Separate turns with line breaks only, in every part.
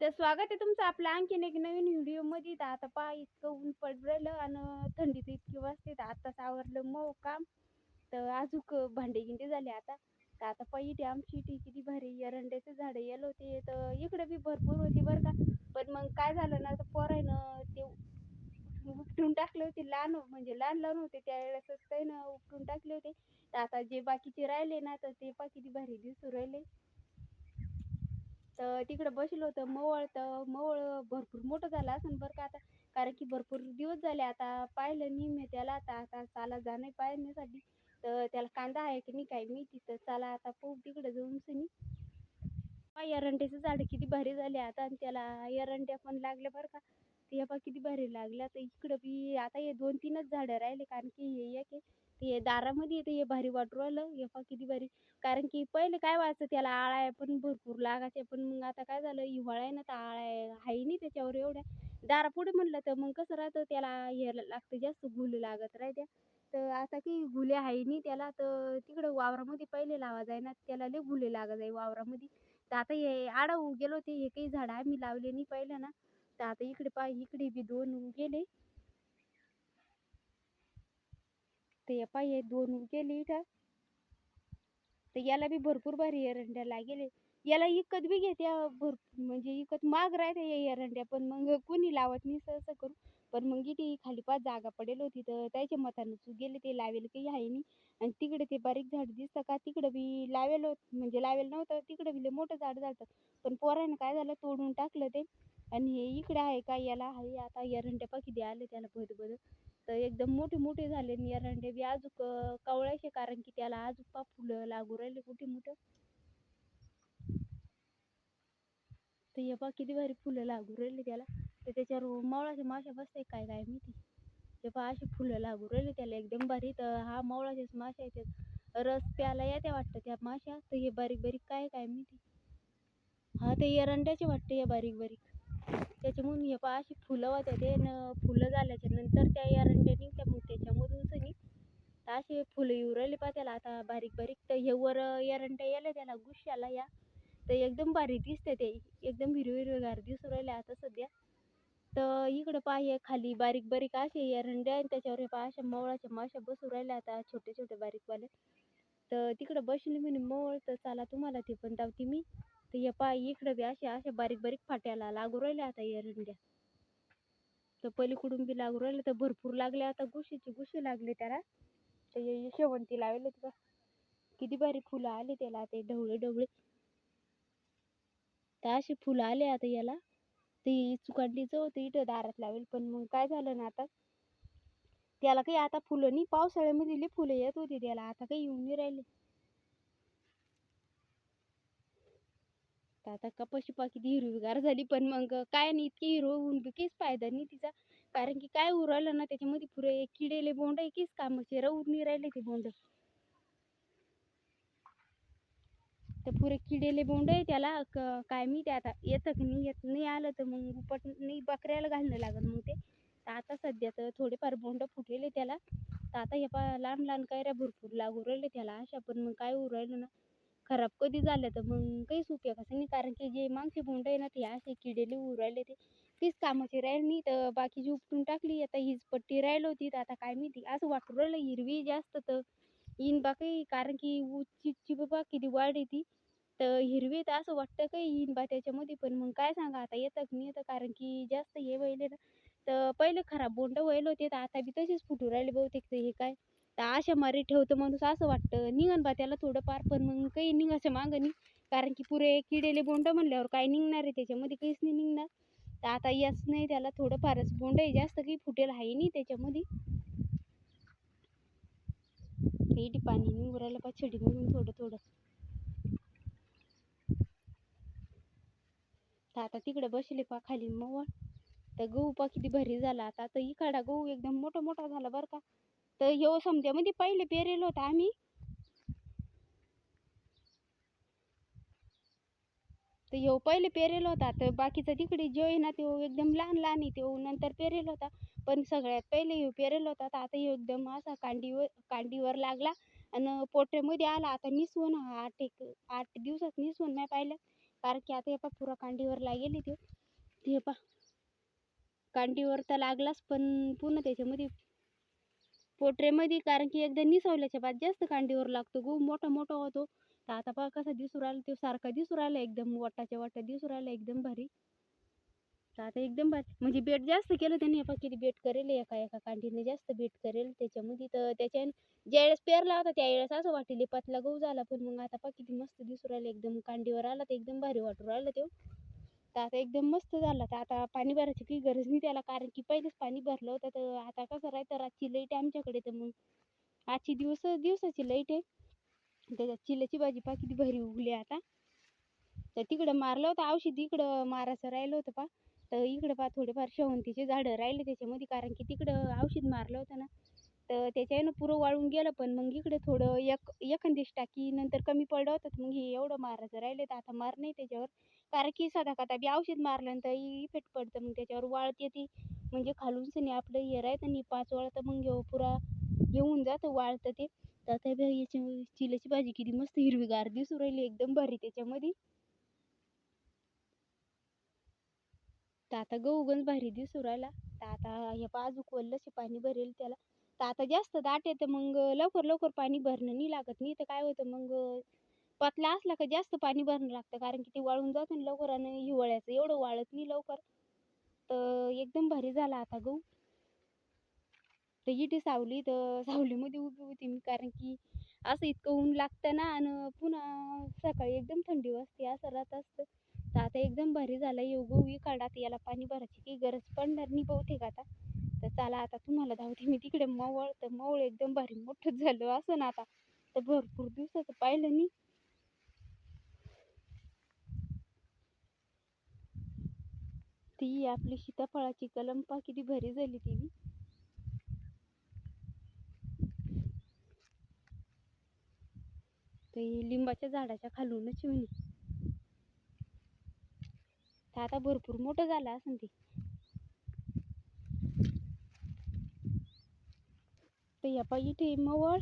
तर स्वागत आहे तुमचं आपलं आणखीन एक नवीन व्हिडिओमध्ये तर आता पहा इतकं ऊन पडलं आणि थंडी तर इतकी वाजते तर आत्ताच आवरलं मग काम. तर अजूक भांडे गिंडे झाले आता. तर आता पायी आमची इथे किती भारी एरंड्याचे झाडं येलो होते. तर इकडं बी भरपूर होती बरं का. पण मग काय झालं ना तर पोरायनं ते उपटून टाकले होते लहान म्हणजे लहान लहान होते त्यावेळेसच ना उपटून टाकले होते. तर आता जे बाकीचे राहिले ना तर ते पहा किती भारी दिसू राहिले. तर तिकडं बसलो होतं. मवळ तर मवळ भरपूर मोठं झालं असेल बरं का आता. कारण की भरपूर दिवस झाले आता पाहिलं निम्मे त्याला आता आता चाला जाणं पाहण्यासाठी तर त्याला कांदा आहे की नाही काय माहिती. तर चला आता पाहू तिकडं जाऊन सनी. एरंड्याचं झाड किती भारी झाले आता. आणि त्याला एरंड्या पण लागल्या बरं का. ते पहा किती भारी लागल्या. तर इकडं बी आता हे दोन तीनच झाडं राहिले. कारण की हे एक ते दारामध्ये येते हे भारी वाटू राहिलं. हे पहा किती भारी. कारण की पहिले काय व्हायचं त्याला आळ्या पण भरपूर लागायचे पण मग आता काय झालं हिवाळा आहे ना तर आळ्या आहे नाही त्याच्यावर एवढ्या. दारापुढे म्हणलं तर मग कसं राहतं त्याला हे लागतं जास्त गुल लागत राहत्या. तर आता की गुले आहे नाही त्याला तर तिकडं वावरामध्ये पहिले लावा जाय ना त्याला लय गुले लागत आहे वावरामध्ये. तर आता हे आडा गेलो ते हे काही झाडं आम्ही लावले नाही पहिलं ना तर आता इकडे पाय इकडे बी दोन गेले. ते पाय दोन गेली इथं. तर याला बी भरपूर भारी एरंड्या लागेले. याला इकत बी घेत्या भरपूर म्हणजे इकत माग राहते या एरंड्या पण मग कोणी लावत नाही सहसा करू पण मग इथे खाली पाच जागा पडेल होती तर त्याच्या मतानं गेले ते लावेल काही आहे नाही. आणि तिकडे ते बारीक झाड दिसतं का तिकडं बी लावेल होत म्हणजे लावेल नव्हतं तिकडं बी मोठं झाड झालं पण पोरानं काय झालं तोडून टाकलं ते. आणि हे इकडे आहे का याला आहे आता एरंड्या पाकिती आले त्याला बद बद तर एकदम मोठे मोठे झाले आणि एरंडे बी आजूक कवळायचे कारण की त्याला अजून पा फुलं लागू राहिले कुठे मोठं तर हे पा किती भारी फुलं लागू राहिले त्याला. तर त्याच्यावर मवळाच्या माश्या बसते काय काय माहिती? ते पहा अशी फुलं लागू राहिले त्याला एकदम भारी. तर हा मवळाच्याच माश्या आहेत रस प्यायला येत्या वाटतं त्या माश्या. तर हे बारीक बारीक काय काय माहिती? हा ते एरंड्याचे वाटते हे बारीक बारीक त्याच्यामधून हे पहा अशी फुलं होत्या ते न फुलं झाल्याच्यानंतर त्या एरंड्या निघत्या मग त्याच्यामधून सनी तर असे फुलं येऊ राहिले पहा त्याला. आता बारीक बारीक तर हे वर एरंड्या यायला त्याला गुश्याला या. तर एकदम बारीक दिसते ते. एकदम हिरवे हिरवेगार दिसू राहिले आता सध्या. तर इकडं पहा हे खाली बारीक बारीक असे एरंड्या आणि त्याच्यावर हे पहा अशा मवळाच्या माश्या बसू राहिल्या आता छोटे छोटे बारीकवाले तर तिकडं बसली म्हणे मवळ तर चला तुम्हाला ते पण दावते मी. तर हे पहा इकडं बी अशा अशा बारीक बारीक फाट्याला लागू राहिल्या आता एरंड्या तर पलीकडून बी लागू राहिले तर भरपूर लागले आता गुशीचे गुशी लागले त्याला. तर हे शेवंती लावले तुला किती बारीक फुलं आले त्याला ते ढवळे ढवळे. तर असे फुलं आले आता याला. ते चुकांडीचं होतं इथं दारात लावेल. पण मग काय झालं ना आता? त्याला काही आता फुलं नाही पावसाळ्यामध्ये फुलं येत होती त्याला. आता काही येऊन नाही राहिले. तर आता कपाशी पा किती हिरवीगार झाली पण मग काय नाही इतकी हिरवं होऊन बी काहीच फायदा नाही तिचा. कारण की काय उरायलं ना त्याच्यामध्ये पुरे किडेले बोंड आहे कीच कामाचे राहून नाही राहिले ते बोंड. तर पुरे किडेले बोंड आहे त्याला काय मी ते आता येतं की नाही येत नाही आलं तर मग उपट नाही बकऱ्याला घालणं लागेल मग ते. तर आता सध्या तर थोडेफार बोंड फुटलेले त्याला. तर आता हे पा लहान लहान कायऱ्या भरपूर लागू राहिले त्याला अशा पण मग काय उरायलं ना. खराब कधी झालं तर मग काहीच उपयोगाचं नाही कारण की जे मागचे बोंड आहे ना ते असे किडेले उरू राहिले ते. तीच कामाची राहिली नाही तर बाकीची उपटून टाकली आता हीच पट्टी राहिली होती तर आता काय माहिती? असं वाटू राहिलं हिरवी जास्त तर इन बा काही कारण की उचीची बाबा किती वाढ येते तर हिरवी तर असं वाटतं काही इन बा त्याच्यामध्ये पण मग काय सांगा आता येतं की नाही येतं कारण की जास्त हे व्हायले ना. तर पहिले खराब बोंड व्हायला होते तर आता बी तसेच फुटू राहिले बहुतेक तर हे काय? तर अशा मारी ठेवतो माणूस असं वाटतं. निघन बा त्याला थोडंफार पण मग काही निघायचं मागं नाही. कारण की पुरे किडेले बोंड म्हणल्यावर काय निघणार आहे त्याच्यामध्ये काहीच नाही निघणार. तर आता याच नाही त्याला थोडंफारच बोंड आहे. जास्त काही फुटेल आहे नाही त्याच्यामध्ये. इथे पाणी निघू राहिलं पा म्हणून थोडं थोडं. तर आता तिकडे बसले पा खाली मग तर गहू पा किती भारी झाला. आता आता इकडा गहू एकदम मोठा मोठा झाला बरं का. तर ह्यो समध्यामध्ये म्हणजे पहिले पेरेल होता आम्ही. तर ह्यो पहिले पेरेल होता तर बाकीचा तिकडे जो आहे ना तो एकदम लहान लहान आहे तो नंतर पेरेल होता. पण सगळ्यात पहिले ह्यो पेरेल होता तर आता ह्यो एकदम असा कांडीवर कांडीवर लागला आणि पोटऱ्यामध्ये आला. आता निसवण आठ एक आठ दिवसात निसवण नाही पाहिलं. कारण की आता हे पा पुरा कांडीवर लागेल तो. हे पा कांडीवर तर लागलाच पण पुन्हा त्याच्यामध्ये पोट्रेमध्ये कारण की एकदा निसवल्याच्या बाद जास्त कांडीवर लागतो गहू मोठा मोठा होतो. तर आता पहा कसा दिसू राहिला तो सारखा दिसू राहिला एकदम वटाच्या वाटा दिसू राहिला एकदम भारी. तर आता एकदम भारी. म्हणजे बेट जास्त केलं त्याने पहा किती बेट करेल एका एका कांडीने जास्त बेट करेल त्याच्यामध्ये. तर त्याच्याने ज्यावेळेस पेरला होता त्यावेळेस असं वाटेल पतला गहू झाला पण मग आता पहा किती मस्त दिसू राहिला एकदम कांडीवर आला तर एकदम भारी वाटू राहिला तो. तर आता एकदम मस्त झाला. तर आता पाणी भरायची काही गरज नाही त्याला. कारण की पहिलेच पाणी भरलं होतं. तर आता कसं राहतं रातची लाइट आहे आमच्याकडे. तर मग आजची दिवस दिवसाची लाइट आहे. त्याच्यात चिल्याची भाजी पा किती भारी उगली आता. तर तिकडं मारलं होतं औषध. इकडं मारायचं राहिलं होतं पा तर इकडं पा थोडेफार शेवंतीचे झाडं राहिले त्याच्यामध्ये. कारण की तिकडं औषध मारलं होतं ना. तर त्याच्यानं पुरं वाळून गेलं. पण मग इकडे थोडं एक एखादी टाकी नंतर कमी पडलं होतं. तर मग हे एवढं मारायचं राहिलं तर आता मार नाही त्याच्यावर. कारण की सदा कथा बी औषध मारल्यानंतर इफेक्ट पडतं मग त्याच्यावर वाळते ती म्हणजे खालून सनी आपलं हे राहतं आणि पाच वाळा तर मग घेऊ पुरा येऊन जातं वाळतं ते. तर त्या याची चिल्याची भाजी किती मस्त हिरवीगार दिसू राहिली एकदम भारी त्याच्यामध्ये. तर आता गहू गंज भारी दिसू राहिला. तर आता हे बाजूक वल्लचे पाणी भरेल त्याला. तर आता जास्त दाट येतं मग लवकर लवकर पाणी भरणं नाही लागत नाही तर काय होतं मग पतला असला का जास्त पाणी भरणं लागतं कारण की ते वाळून जातं ना लवकर आणि हिवाळ्याचं एवढं वाळत नाही लवकर. तर एकदम भारी झाला आता गहू. तर इथे सावली तर सावलीमध्ये उभी होती मी कारण की असं इतकं ऊन लागतं ना आणि पुन्हा सकाळी एकदम थंडी वाजते असं राहत असतं. तर आता एकदम भारी झाला येऊ गहू काढा याला पाणी भरायची काही गरज पडणार नाही बहुतेक आता. तर चला आता तुम्हाला धावते मी तिकडे मवळ तर मवळ एकदम भारी मोठंच झालं असं ना आता. तर भरपूर दिवसाचं पाहिलं नाही. ती आपली सीताफळाची कलम पा किती भारी झाली ती लिंबाच्या झाडाच्या खालूनच येऊन आता भरपूर मोठं झालं असं ते. तर या पा इथे मवळ.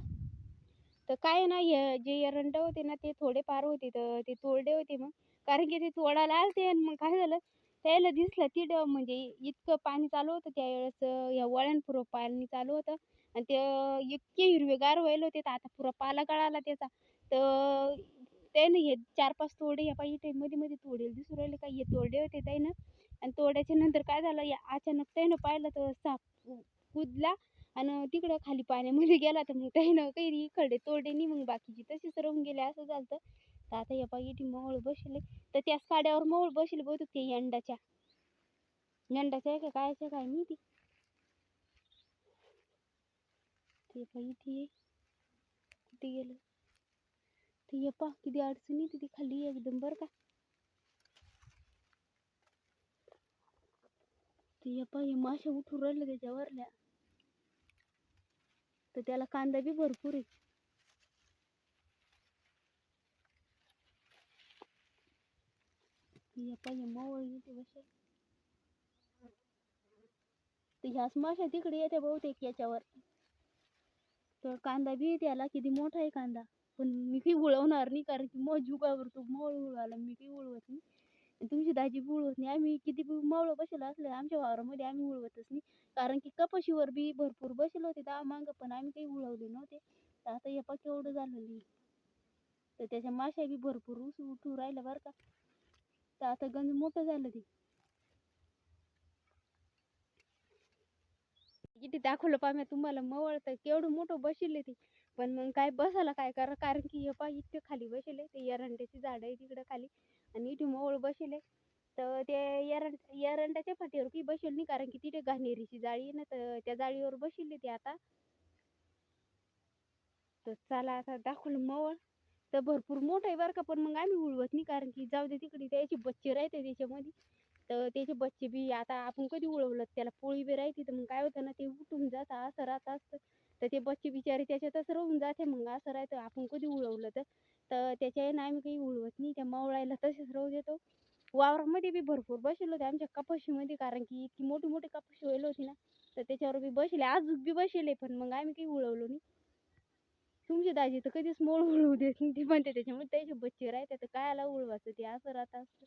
तर काय ना जे एरंड होते ना ते थोडे पार होते तर ते तोडले होते मग. कारण की ते तोडायला आलते आणि मग काय झालं? त्याला दिसलं तिड म्हणजे इतकं पाणी चालू होतं त्यावेळेस या वळण पुरं पाणी चालू होतं. आणि ते इतके हिरवेगार व्हायला होते तर आता पुरा पाला गळाला त्याचा. तर त्याने हे चार पाच तोडे या पाहिजे ते मध्ये मध्ये तोडेल दिसू राहिले. का हे तोडे होते त्यानं. आणि तोड्याच्या नंतर काय झालं या अचानक त्यानं पाहिलं तर साप कुदला आणि तिकडं खाली पाण्यामध्ये गेला. तर मग त्यानं काही इकडे तोडे नाही मग बाकीची तशीच राहून गेले असं झालं तर आता हे पायी इथे मवळ बसले. तर त्याच काड्यावर मवळ बसले बहुतेक ते यंडाच्या यंडाच्या आहे का? कायच्या काय माहिती? ते पायी इथे कुठे गेलं? ते ये पा किती अडचण येते ती खाली एकदम बरं का. ते ये पा हे माशा उठून राहिलं त्याच्यावरल्या. तर त्याला कांदा बी भरपूर आहे. ये पा हे येते तर ह्याच माशा तिकडे येते बहुतेक याच्यावर तर कांदा बी त्याला किती मोठा आहे कांदा पण मी काही उळवणार नाही कारण की मग जुगावर तो मवळ उळवायला मी काही उळवत नाही तुमची दाजी बी उळवत नाही आम्ही किती बी मवळं बसेल असलं आमच्या वावरामध्ये आम्ही उळवतच नाही कारण की कपाशीवर बी भरपूर बसेल होते दहा मागं पण आम्ही काही उळवले नव्हते तर आता हे पा केवढं झालं तर त्याच्या माश्या बी भरपूर उस उठू राहिल्या बरं का तर आता गंज मोठं झालं ते. किती दाखवलं पा मी तुम्हाला मवळ तर केवढं मोठं बसेल ते. पण मग काय बसायला काय करा कारण की हे पा इथे खाली बसेले ते एरंड्याची झाडं आहे तिकडं खाली. आणि इथे मवळ बसेले तर ते एरंड एरंडाच्या फाटीवर काही बसेल नाही कारण की तिथे घाणेरीची जाळी आहे ना तर त्या जाळीवर बसले ते आता. तर चला आता दाखवलं मवळ. तर भरपूर मोठं आहे बरं का. पण मग आम्ही उडवत नाही. कारण की जाऊ दे तिकडे त्याचे बच्चे राहते त्याच्यामध्ये. तर त्याचे बच्चे बी आता आपण कधी उडवलं त्याला पोळी बी राहते. तर मग काय होतं ना ते उठून जातं असं राहत असतं तर ते बच्चे बिचारे त्याच्यातच राहून जाते. मग असं राहतं आपण कधी उडवलं तर. तर त्याच्या ना आम्ही काही उडवत नाही. त्या मावळायला तसेच राहू देतो. वावरामध्ये बी भरपूर बसले होते आमच्या कपाशीमध्ये. कारण की इतकी मोठी मोठी कपाशी व्हायला होती ना तर त्याच्यावर बी बसले. आजूक बी बसले पण मग आम्ही काही उडवलो नाही. तुमची दाजी तर कधीच मोळ उळवू देत नाही ती म्हणते त्याच्यामुळे त्याचे बच्चे राहते तर कायला उळवायचं? ते असं राहत असतं.